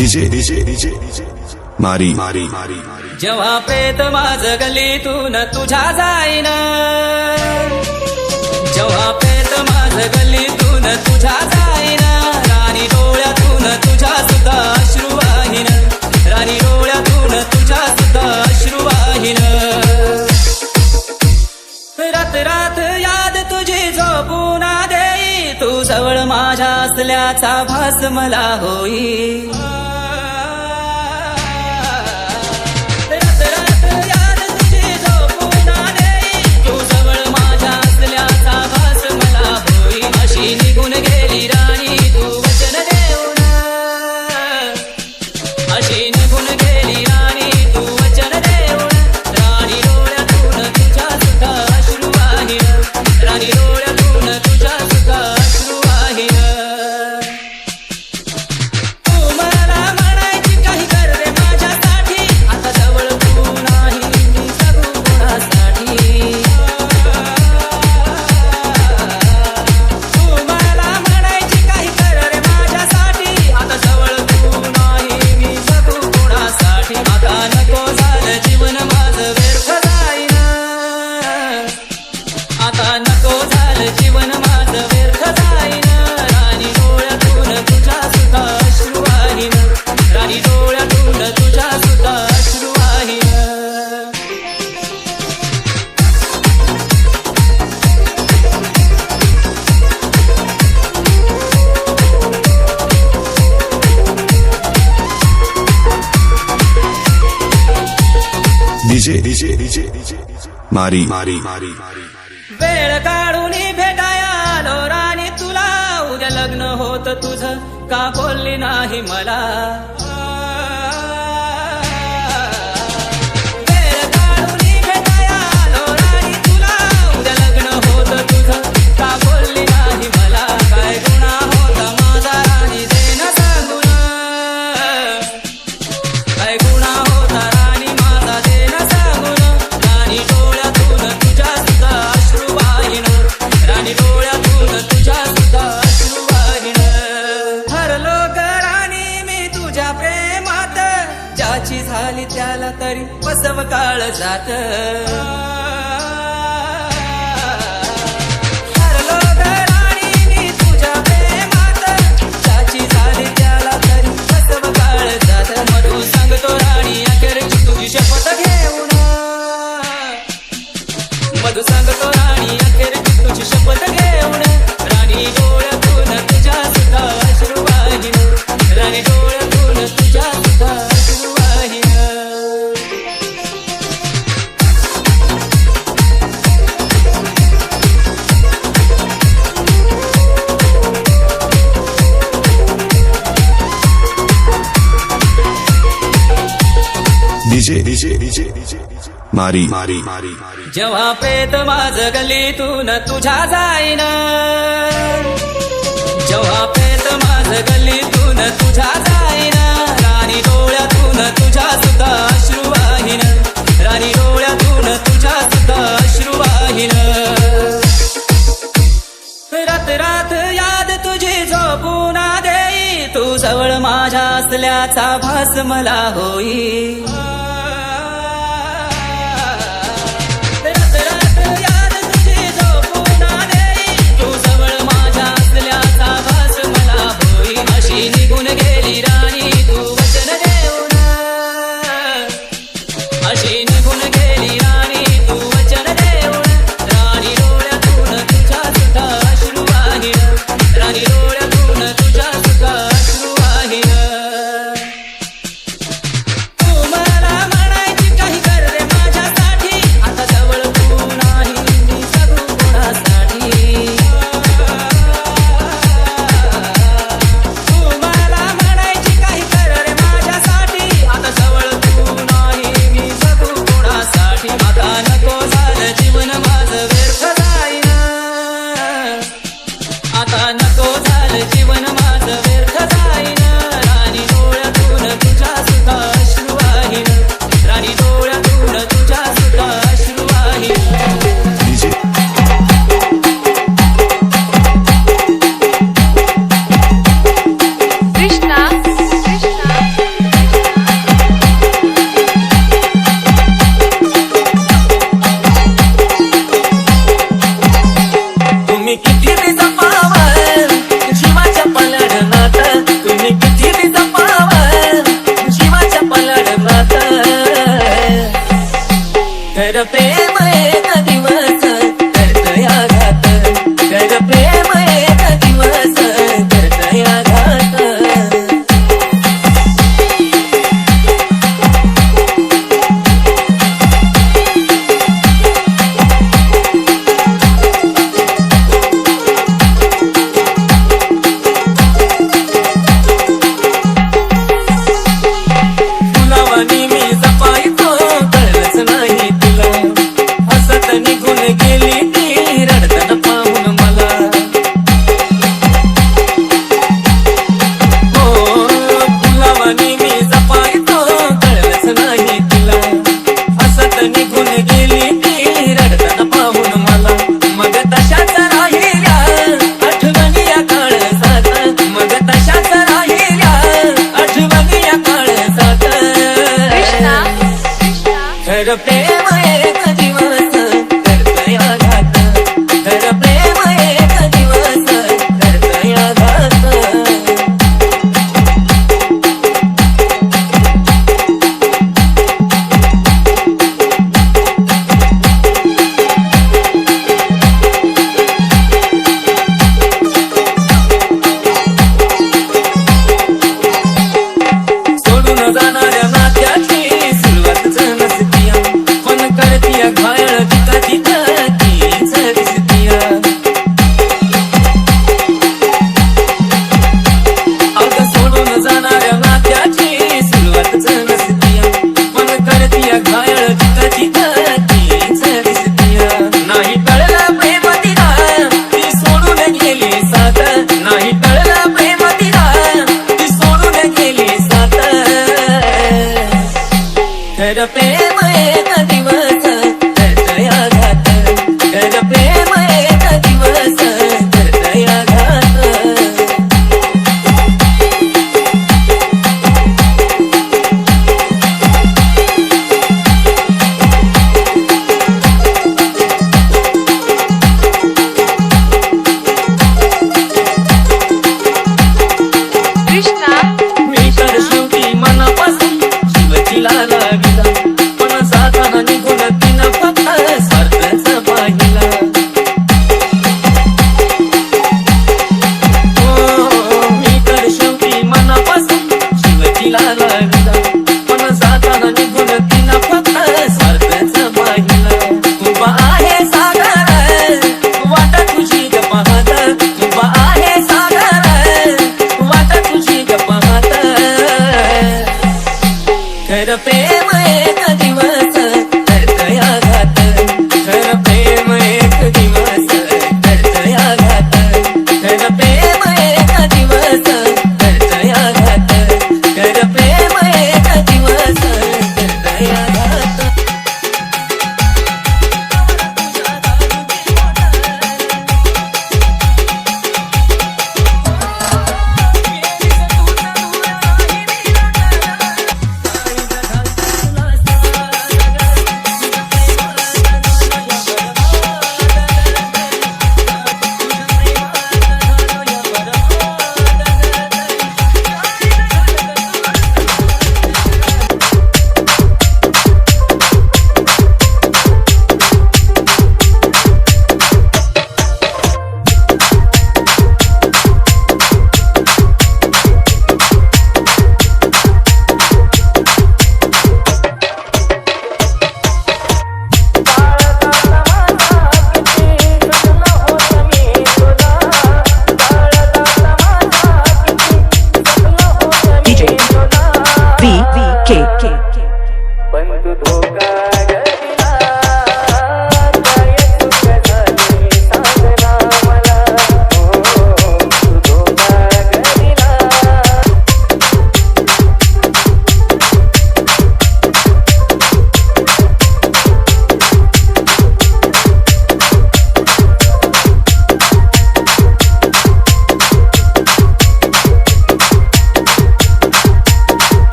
DJ मारी मारी मारी जेव्हा प्रेत माझ न तुझा जाईन. जेव्हा प्रेत माझ गलीतून तुझ्या जाईन. राणी डोळ्यातून तुझा सुद्धा अश्रू वाहिन. राणी डोळ्यातून तुझ्या सुद्धा अश्रू वाहिन. रात रात याद तुझी झोपूना देई तू जवळ माझ्या असल्याचा भास मला होई. સીની ગુણ ગેલી રાણી તું मारी. मारी. मारी वेळ काढून भेटाया आलो राणी तुला उद्या लग्न होत तुझ. का बोलली नाही मला? DJ, DJ, DJ, DJ. मारी. मारी. मारी जेव्हा प्रेत माझ गलीतून तुझ्या जाईन. जेव्हा प्रेत माझ गलीतून तुझ्या जाईन. राणी डोळ्यातून तुझ्या सुद्धा अश्रू वाहिन. राणी डोळ्यातून तुझ्या सुद्धा अश्रू वाहिन. रात रात याद तुझी झोपून देई तू जवळ माझ्या असल्याचा भास मला होई. સીની ગુણ ગેલી રાણી તું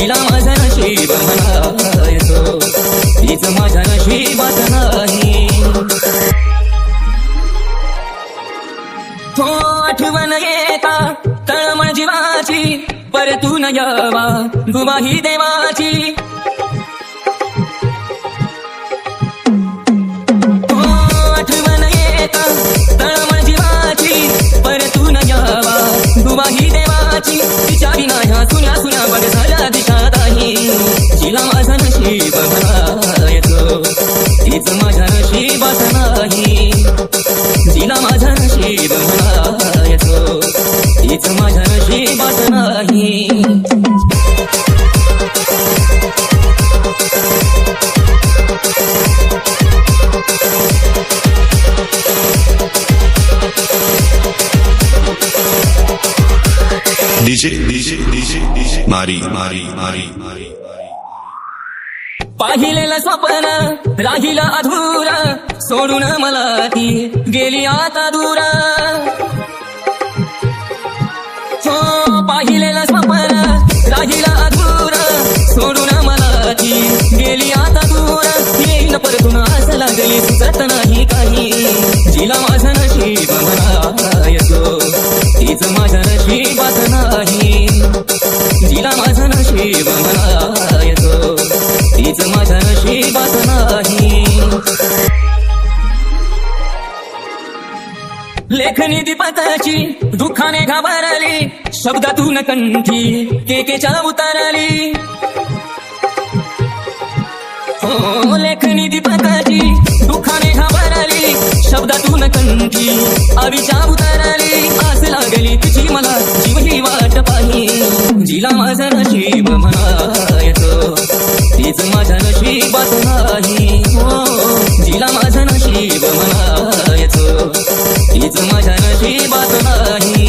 तिला माझा नशीब म्हणायचो तीच माझ्या नशिबात नाही. तो आठवण येता तळमळ जीवाची परतून यावा गुवाही देवाची. बघ झाल्या दिशात आहे जिला माझा नशीब येतो. तीच माझ्या नशीब नाही. तिला माझा नशीब येतो. तीच माझ्या नशीब नाही. मारी मारी मारी मारी. पाहिलेलं स्वप्न राहिला अधुरा. सोडून मला ती गेली आता दूरा. हो पाहिलेलं स्वप्न राहिला अधुरा. सोडून मला ती गेली आता दूरा. येईन परतून असं लागली सुचत नाही काही. जिला माझं नशीब मला येतो. तीच माझं माझं नशीब म्हणायचो तीच माझ्या नशिबात नाही. लेखनी दीपाताची दुःखाने घाबरली शब्दातून कंठी केकेच्या उतरली. हो लेखनी दीपाताची दुःखाने घाबरली शब्दातून कंठी आवीच्या उतरली. आस लागली तिची मला जीव ही वाट पाही जिला माझा नशीब म्हणायचो. तीच माझ्या नशिबात नाही. हो जिला माझा नशीब म्हणायचो. तीच माझ्या नशिबात नाही.